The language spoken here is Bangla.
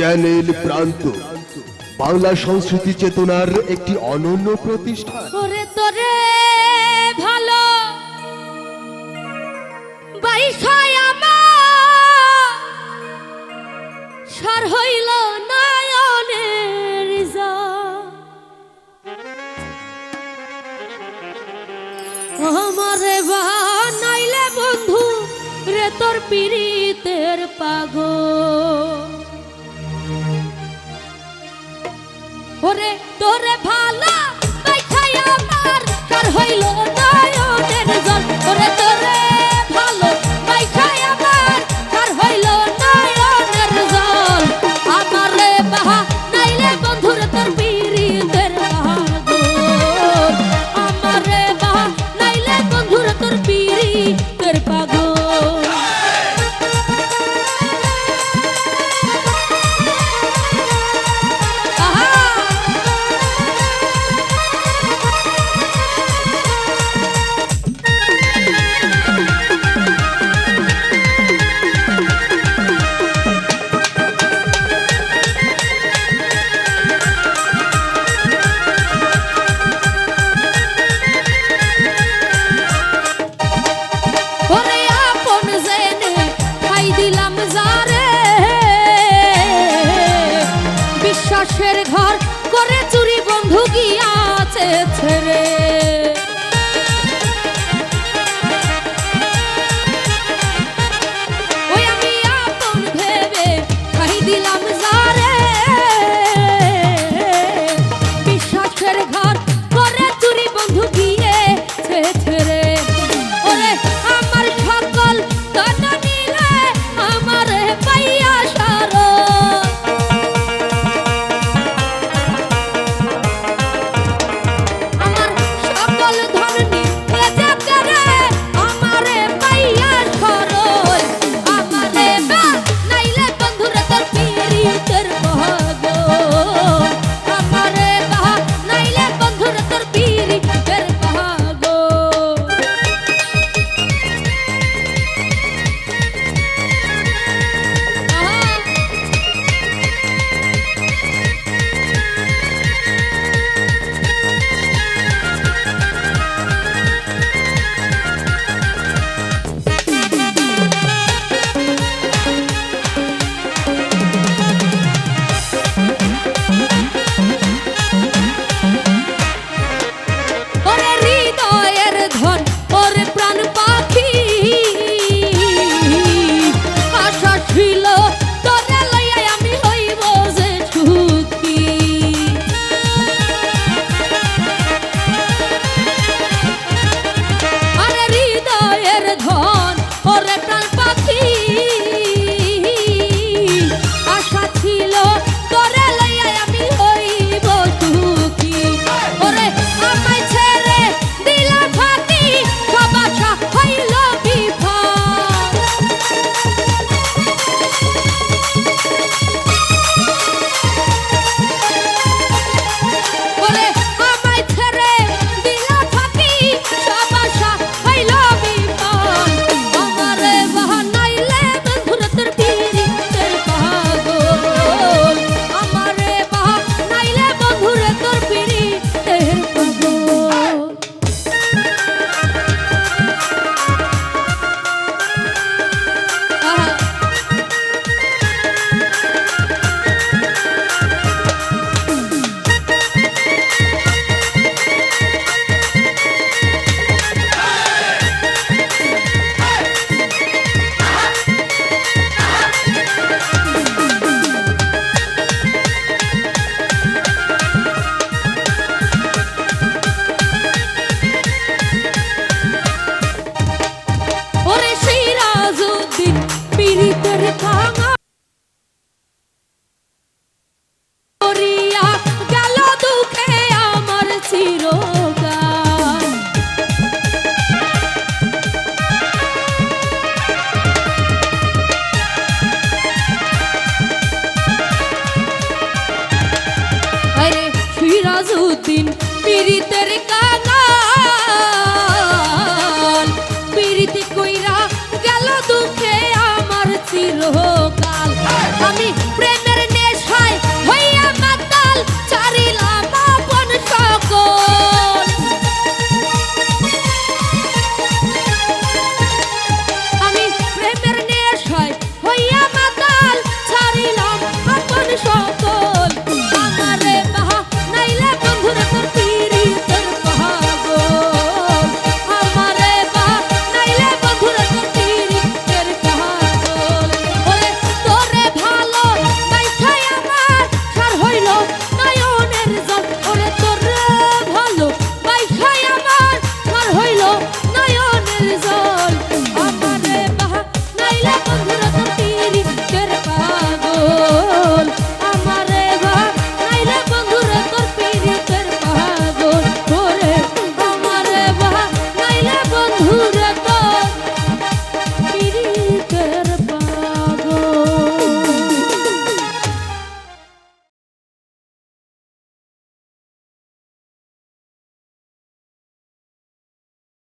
চ্যানেল প্রান্ত। বাংলা সংস্কৃতি চেতনার একটি অনন্য প্রতিষ্ঠান। তোরে তোরে ভালো। আমার সার হইল Corre. পরশের ঘর করেছ